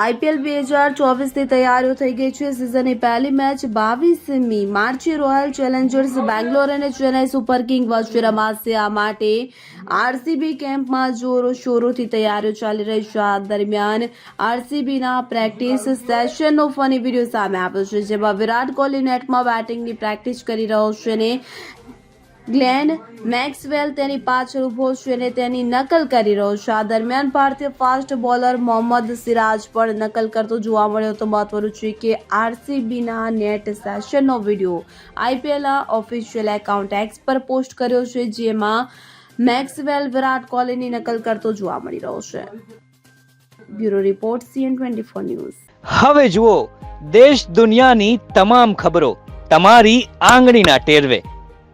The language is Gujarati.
આઈપીએલ બે હજાર ચોવીસની તૈયારીઓ થઈ ગઈ છે. સિઝનની પહેલી મેચ બાવીસમી માર્ચે રોયલ ચેલેન્જર્સ બેંગ્લોર અને ચેન્નાઈ સુપર કિંગ વચ્ચે રમાશે. આ માટે આરસીબી કેમ્પમાં જોરો, શોરોથી તૈયારીઓ ચાલી રહી છે. આ દરમિયાન આરસીબીના પ્રેક્ટિસ સેશનનો ફની વીડિયો સામે આવ્યો છે, જેમાં વિરાટ કોહલી નેટમાં બેટિંગની પ્રેક્ટિસ કરી રહ્યો છે અને ગ્લેન મેક્સવેલ તેની પાછળ ઊભો છે અને તેની નકલ કરી રહ્યો છે. આ દરમિયાન ભારતીય ફાસ્ટ બોલર મોહમ્મદ સિરાજ પણ નકલ કરતો જોવા મળ્યો તો મહત્વનું છે કે આરસીબીના નેટ સેશનનો વીડિયો આઈપીએલના ઓફિશિયલ એકાઉન્ટ એક્સ પર પોસ્ટ કર્યો છે, જેમાં મેક્સવેલ વિરાટ કોહલીની નકલ કરતો જોવા મળી રહ્યો છે. Bureau report, CN twenty four news. હવે જુઓ, દેશ દુનિયાની તમામ ખબરો તમારી આંગળીના ટેરવે.